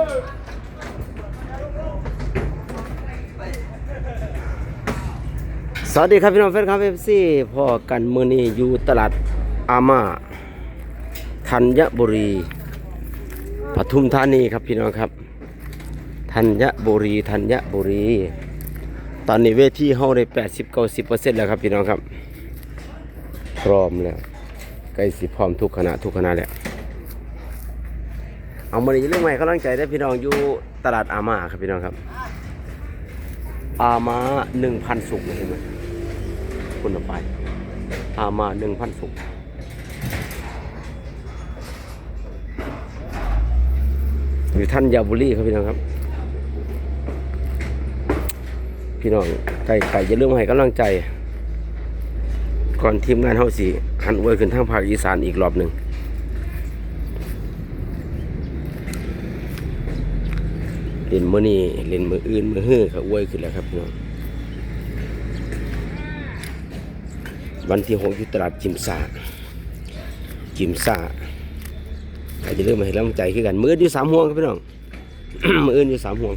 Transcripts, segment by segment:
สวัสดีครับพี่น้องแฟนคลับเอฟซีพอกันมือนี้อยู่ตลาดอามาธัญบุรีปทุมธานีครับพี่น้องครับธัญบุรีธัญบุรี ตอนนี้เวทีเฮาได้แปดสิบเก้าสิบเปอร์เซ็นต์แล้วครับพี่น้องครับ พร้อมแล้วใกล้สิพร้อมทุกคณะทุกคณะแล้ว เอามาดีเรื่องใหม่กำลังใจได้พี่น้องอยู่ตลาดอามาครับพี่น้องครับ อามาหนึ่งพันสุกเห็นไหมคุณเอาไป อามาหนึ่งพันสุกอยู่ท่านยาบุรีครับพี่น้องครับ พี่น้องไก่ไก่จะเรื่องให้กำลังใจ ก่อนทีมงานเฮาสีหันอวยขึ้นทางภาคอีสานอีกรอบหนึ่ง เล่นมือนี้เล่นมืออื่นมือฮื้อก็อวยขึ้นแล้วครับพี่น้องวันที่หกอยู่ตลาดจิมซาจิมซาใครจะเริ่มมาให้กำลังใจคือกัน มืออนอยู่สามห่วงครับพี่น้องมืออื่นอยู่สามห่วง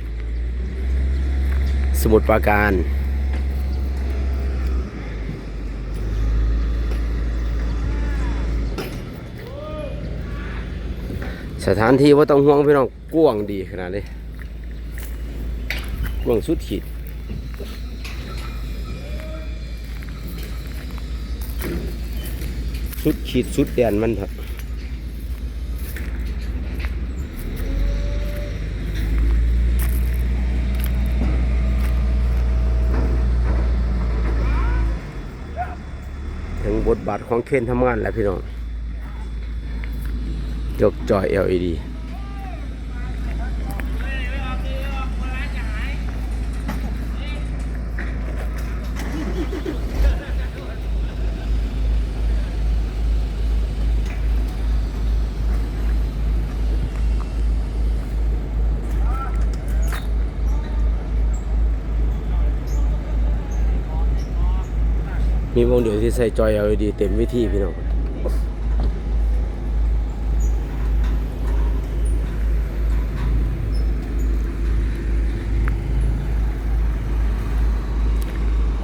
สมุทรปราการสถานที่ว่าต้องห่วงพี่น้องกว้างดีขนาดนี้ กว้างสุดขีดสุดขีดสุดแดนมันครับถึงบทบาทของเคนทำงานแล้วพี่น้องยกจอย LED มีวงเดียวที่ใส่จอย LED เต็มวิธีพี่น้อง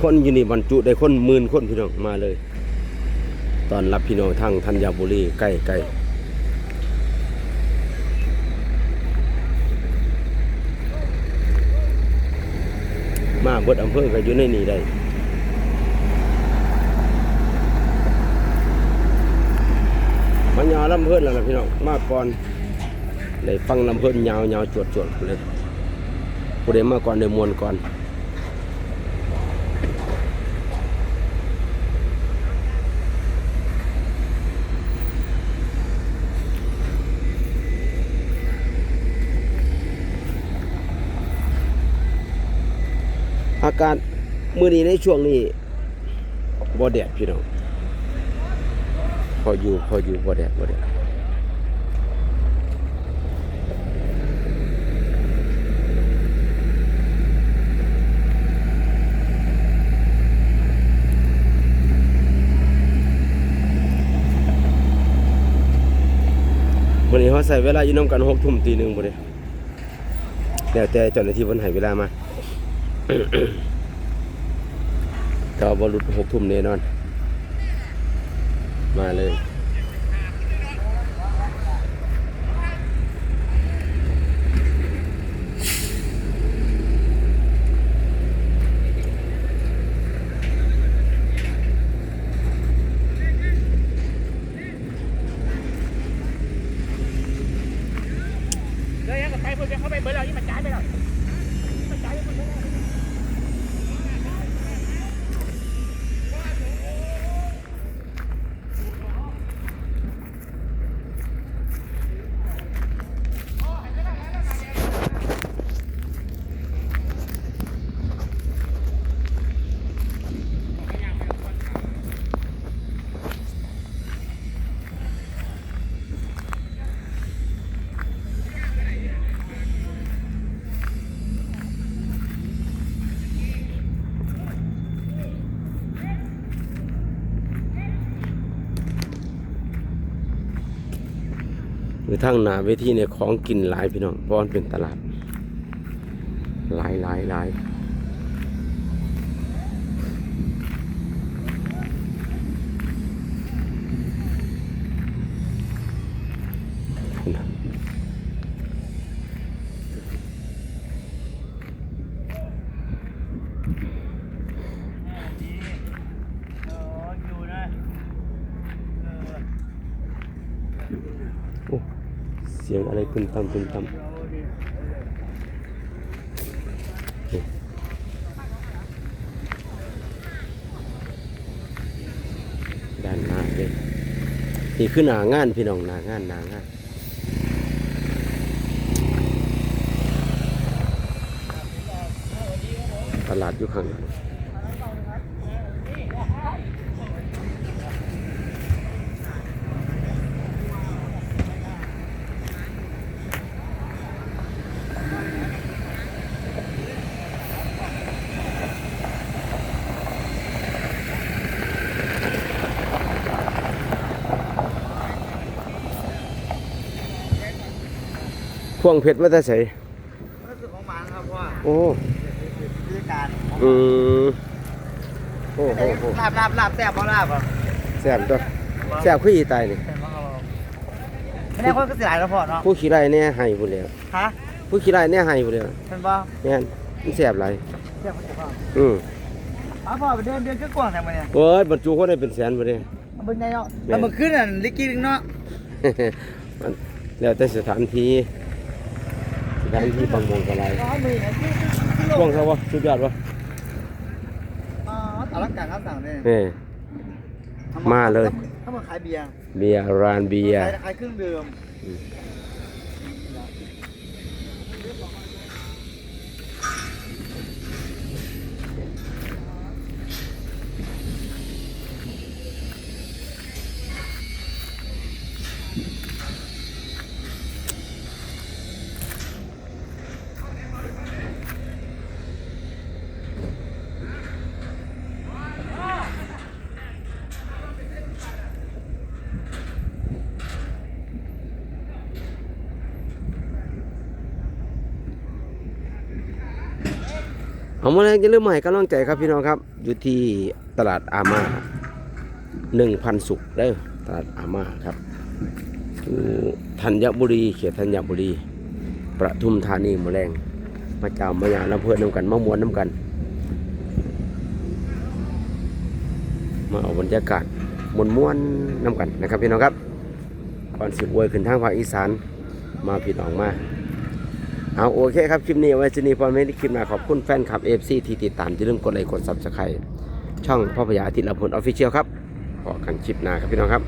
คนอยู่นี่บรรจุได้คนหมื่นคนพี่น้องมาเลย ตอนรับพี่น้องทางธัญบุรีใกล้ใกล้มาบดอำเภอก็อยู่ในนี่ได้ มันยาวลำเพิ่นแล้วล่ะพี่น้องมาก่อนได้ฟังลำเพิ่นยาวยาวจวดจวดเลยผู้ใดมาก่อนได้มวนก่อนอากาศมื้อนี้ในช่วงนี้บ่แดดพี่น้อง ออยู่พออยู่บ่แดดบ่แดดมื้อนี้เขาใส่เวลาอยู่นำกัน6ทุ่มตีหนึ่งบ่ได้แล้วแต่เจ้าหน้าที่เพิ่นให้เวลามาก็บรุษหกทุ่มแน่นอน มาเลย คือทางหนาเวทีเนี่ยของกินหลายพี่น้องเพราะมันเป็นตลาด หลายหลายหลายโอ้ สียงอะไรตึมตำตึมตำเอาดิด้านหน้าเลยนี่คือหนางานพี่น้องหนางานหนางานตลาดอยู่ข้างหลัง พวงเพชรมาแต่ใส่รู้สึกของหมันครับพ่อโอ้ผู้จัดการอืมโอ้โหโหลาบลาบลาบแซ่บบ่ลาบอะแซ่บตัวแซ่บขี้ตายนี่แซ่บบ่ครับไม่ได้คนก็เสียหายแล้วพ่อเนาะผู้ขี้ไร่เนี่ยให้บุญแล้วฮะผู้ขี้ไร่เนี่ยให้บุญแล้วเป็นบ่เนี่ยมันแซ่บหลายแซ่บบ่พ่ออืมอ๋อพ่อไปเดินเดินก็กว้างแต่มื้อเนี่ยโอ้ยบรรจุคนได้เป็นแสนบ่ได้ เอาเบิ่งไงเนาะแล้วเมื่อคืนน่ะลิกกี้นึงเนาะ มันแล้วแต่สถานที่ สถานที่บางมงกะไรอ๋อมือเนี่ยคือคือช่วงเขาวะสุดยอดวะอ๋ออลังการครับสั่งเลยเอ้มาเลยเขามาขายเบียร์เบียร์ร้านเบียร์ขายขายเครื่องดื่ม เอามาแล้วอย่าลืมให้กำลังใจครับพี่น้องครับ อยู่ที่ตลาดอาม่าหนึ่งพันสุกเด้อตลาดอาม่าครับอยู่ธัญบุรีเขตธัญบุรี ประทุมธานีมอแรงมาเจ้ามายาน้ำเพื่อนน้ำกันมามวนน้ำกัน มาเอาบรรยากาศมวนม้วนน้ำกันนะครับพี่น้องครับก่อนสิบวยขึ้นทางภาคอีสานมาพี่น้องมา เอาโอเคครับ คลิปนี้ไว้ที่นี่พอไม่ได้คลิปหน้าขอบคุณแฟนคลับเอฟซีที่ติดตามอย่าลืมกดไลค์กดซับสไครต์ช่องพ่อพญาอาทิตย์ละพลออฟฟิเชียลครับพอกันคลิปหน้าครับพี่น้องครับ